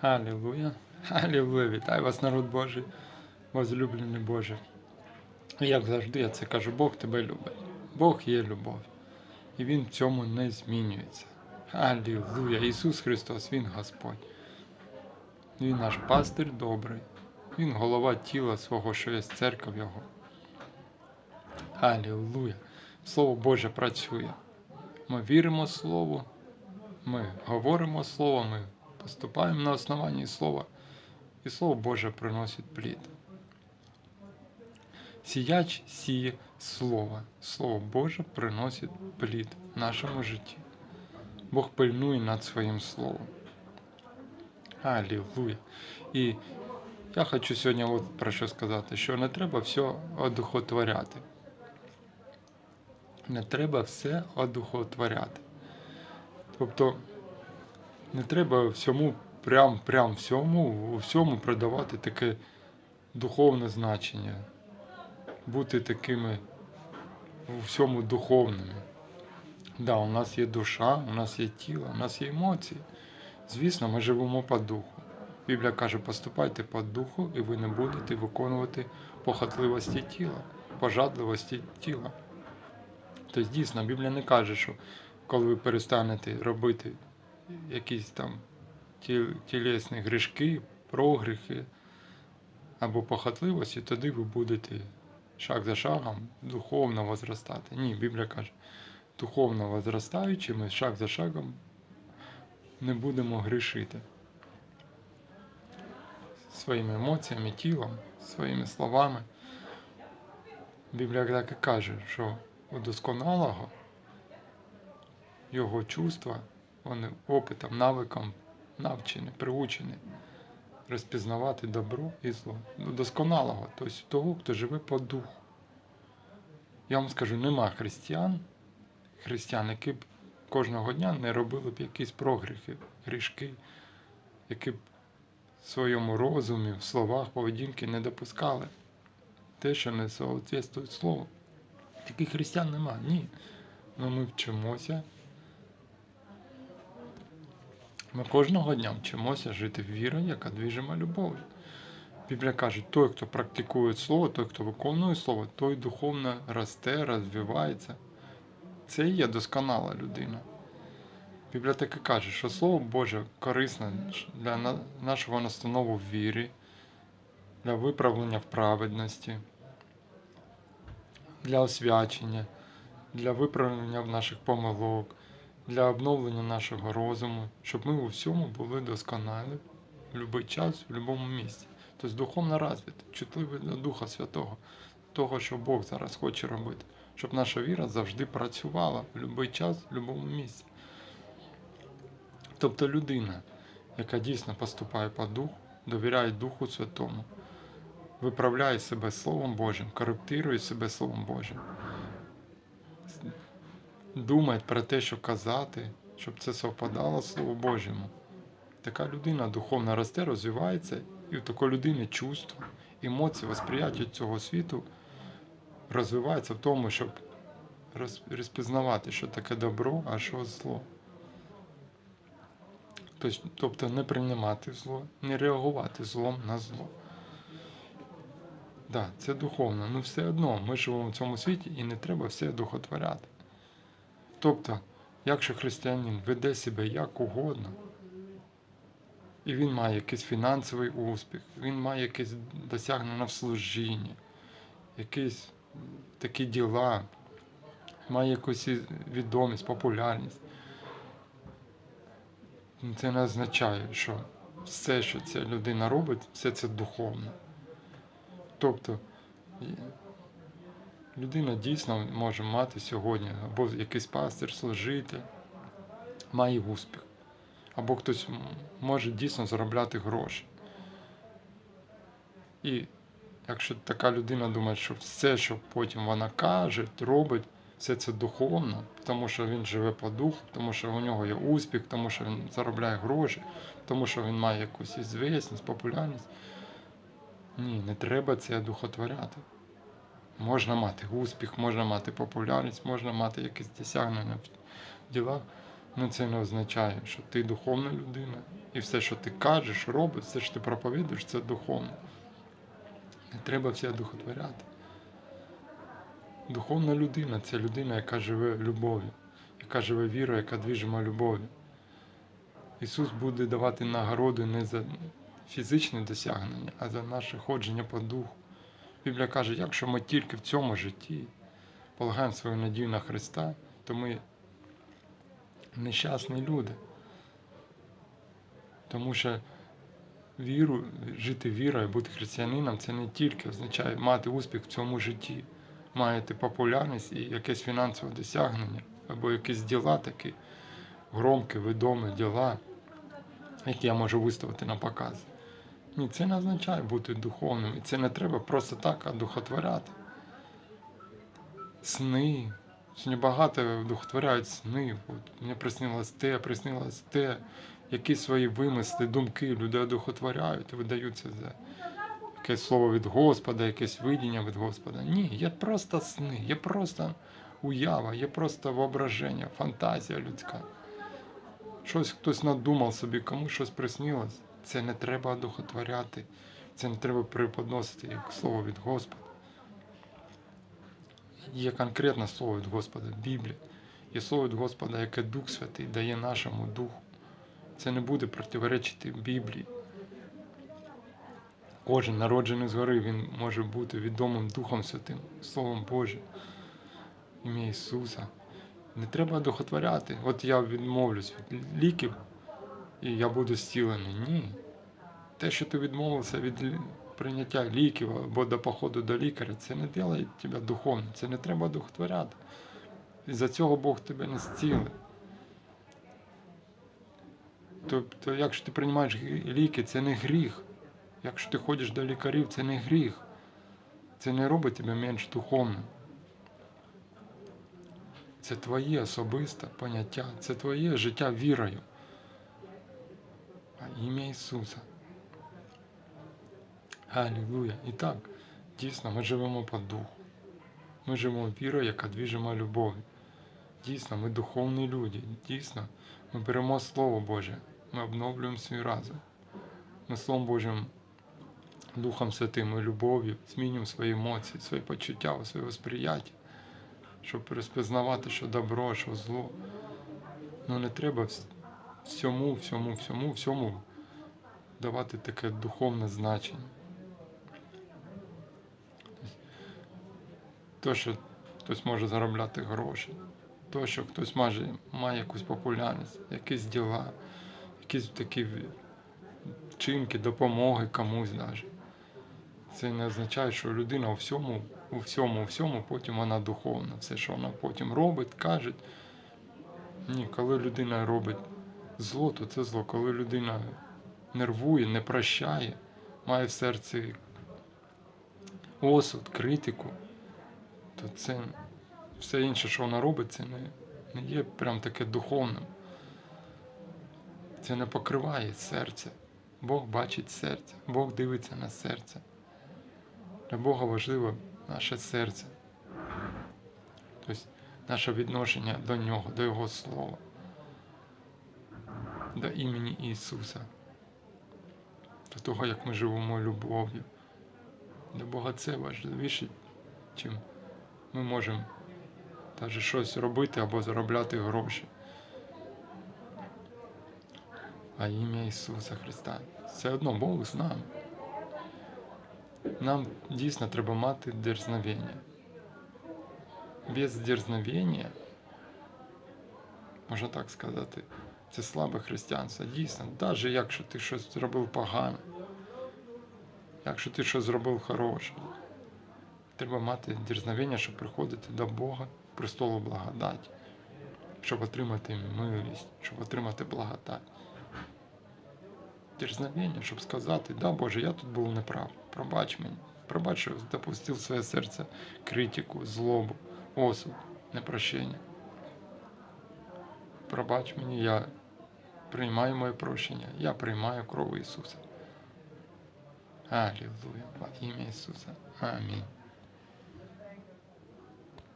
Аллилуйя. Аллилуйя. Вітаю вас, народ Божий, возлюблений Боже. Як завжди, я це кажу, Бог тебе любить. Бог є любов. І Він в цьому не змінюється. Аллилуйя. Ісус Христос, Він Господь. Він наш пастир добрий. Він голова тіла свого, що є церква Його. Аллилуйя. Слово Боже працює. Ми віримо Слову, ми говоримо Слово, ми поступаємо на основанні Слова, і Слово Боже приносить плід. Сіяч сіє Слово. Слово Боже приносить плід в нашому житті. Бог пильнує над своїм Словом. Аллилуйя. І я хочу сьогодні от про що сказати, що не треба все одухотворяти. Не треба все одухотворяти. Тобто не треба всьому, прям, прям всьому, всьому придавати таке духовне значення, бути такими у всьому духовними. Да, у нас є душа, у нас є тіло, у нас є емоції. Звісно, ми живемо по духу. Біблія каже, поступайте по духу, і ви не будете виконувати похотливості тіла, пожадливості тіла. Тобто, дійсно, Біблія не каже, що коли ви перестанете робити якісь там ті- тілесні грішки, прогріхи або похотливості, тоді ви будете шаг за шагом духовно возростати. Ні, Біблія каже, духовно возростаючи, ми шаг за шагом не будемо грішити своїми емоціями, тілом, своїми словами. Біблія так і каже, що у досконалого його чувства, вони опитом, навиком навчені, приучені розпізнавати добро і зло. Ну, досконалого, тобто того, хто живе по духу. Я вам скажу, нема християн, християн, які б кожного дня не робили б якісь прогріхи, грішки, які б в своєму розумі, в словах, поведінки не допускали те, що не соответствує слову. Таких християн нема, ні. Ну ми вчимося. Ми кожного дня вчимося жити в вірі, яка двіжима любов'ю. Біблія каже, той, хто практикує слово, той, хто виконує слово, той духовно росте, розвивається. Це і є досконала людина. Біблія так і каже, що Слово Боже корисне для нашого настанову в вірі, для виправлення в праведності, для освячення, для виправлення в наших помилок, для обновлення нашого розуму, щоб ми у всьому були досконалі в будь-який час, в будь-якому місці. Тобто духовно розвити, чутливі до Духа Святого, того, що Бог зараз хоче робити, щоб наша віра завжди працювала в будь-який час, в будь-якому місці. Тобто людина, яка дійсно поступає по духу, довіряє Духу Святому, виправляє себе Словом Божим, коректирує себе Словом Божим, думає про те, що казати, щоб це совпадало з Словом Божому. Така людина духовно росте, розвивається, і у такої людини чувства, емоції, восприяття цього світу розвивається в тому, щоб розпізнавати, що таке добро, а що зло. Тобто не приймати зло, не реагувати злом на зло. Да, це духовно, ну все одно ми живемо в цьому світі і не треба все духотворяти. Тобто, якщо християнин веде себе як угодно, і він має якийсь фінансовий успіх, він має якесь досягнення в служінні, якісь такі діла, має якусь відомість, популярність. Це не означає, що все, що ця людина робить, все це духовно. Тобто людина дійсно може мати сьогодні або якийсь пастир, служитель, має успіх, або хтось може дійсно заробляти гроші. І якщо така людина думає, що все, що потім вона каже, робить, все це духовно, тому що він живе по духу, тому що у нього є успіх, тому що він заробляє гроші, тому що він має якусь ізвісність, популярність. Ні, не треба це духотворяти. Можна мати успіх, можна мати популярність, можна мати якісь досягнення в ділах, Ну це не означає, що ти духовна людина, і все, що ти кажеш, робиш, все, що ти проповідуєш, це духовно. Не треба все духотворяти. Духовна людина це людина, яка живе любов'ю, яка живе вірою, яка двіжима любов'ю. Ісус буде давати нагороди не за фізичне досягнення, а за наше ходження по духу. Біблія каже, якщо ми тільки в цьому житті полагаємо свою надію на Христа, то ми нещасні люди. Тому що віру, жити вірою, бути християнином це не тільки означає мати успіх в цьому житті, маєте популярність і якесь фінансове досягнення, або якісь діла такі громкі, відомі діла, які я можу виставити на показ. Ні, це не означає бути духовним. І це не треба просто так одухотворяти. Сни. Сьогодні багато духотворяють сни. От мені приснилось те, приснилось те. Якісь свої вимисли, думки люди одухотворяють і видаються за якесь слово від Господа, якесь видіння від Господа. Ні, є просто сни, є просто уява, є просто воображення, фантазія людська. Щось хтось надумав собі, кому щось приснилось. Це не треба одухотворяти, це не треба преподносити як слово від Господа. Є конкретне слово від Господа, Біблія. Є слово від Господа, яке Дух Святий дає нашому духу. Це не буде противоречити Біблії. Кожен народжений згори, він може бути відомим Духом Святим, Словом Божим, ім'я Ісуса. Не треба духотворяти. От я відмовлюсь від ліків, і я буду зцілений. Ні. Те, що ти відмовився від прийняття ліків або до походу до лікаря, це не робить тебе духовним, це не треба духотворяти. І за цього Бог тебе не зцілить. Тобто, якщо ти приймаєш ліки, це не гріх. Якщо ти ходиш до лікарів, це не гріх. Це не робить тебе менш духовним. Це твоє особисте поняття, це твоє життя вірою. А ім'я Ісуса. Алілуя. І так, дійсно, ми живемо по духу. Ми живемо вірою, яка двіжима любов'ю. Дійсно, ми духовні люди. Дійсно, ми беремо Слово Боже, ми обновлюємо свій разум. Ми Словом Божим, Духом Святим і любов'ю змінюємо свої емоції, свої почуття, своє восприяття, щоб розпізнавати, що добро, що зло. Ну не треба всьому, всьому, всьому, всьому давати таке духовне значення. То, що хтось може заробляти гроші, то, що хтось має, має якусь популярність, якісь діла, якісь такі вчинки, допомоги комусь навіть. Це не означає, що людина у всьому, у всьому, у всьому потім вона духовна. Все, що вона потім робить, каже. Ні, коли людина робить зло, то це зло. Коли людина нервує, не прощає, має в серці осуд, критику, то це все інше, що вона робить, це не, не є прям таке духовним. Це не покриває серце. Бог бачить серце, Бог дивиться на серце. Для Бога важливо наше серце. Тобто наше відношення до Нього, до Його Слова, до імені Ісуса, до того, як ми живемо любов'ю. Для Бога це важливіше, чим ми можемо навіть щось робити або заробляти гроші. А ім'я Ісуса Христа. Все одно Бог з нами. Нам дійсно треба мати дерзновення. Без дерзновення, можна так сказати, це слабе християнство. Дійсно, навіть якщо ти щось зробив погане, якщо ти щось зробив хороше, треба мати дерзновення, щоб приходити до Бога, престолу благодаті, щоб отримати милість, щоб отримати благодать. Дерзновення, щоб сказати, да, Боже, я тут був неправ, пробач мені, пробач, що допустив своє серце критику, злобу, осуд, непрощення. Пробач мені, я приймаю моє прощення, я приймаю кров Ісуса. Аллилуйя. во ім'я Ісуса. Амінь.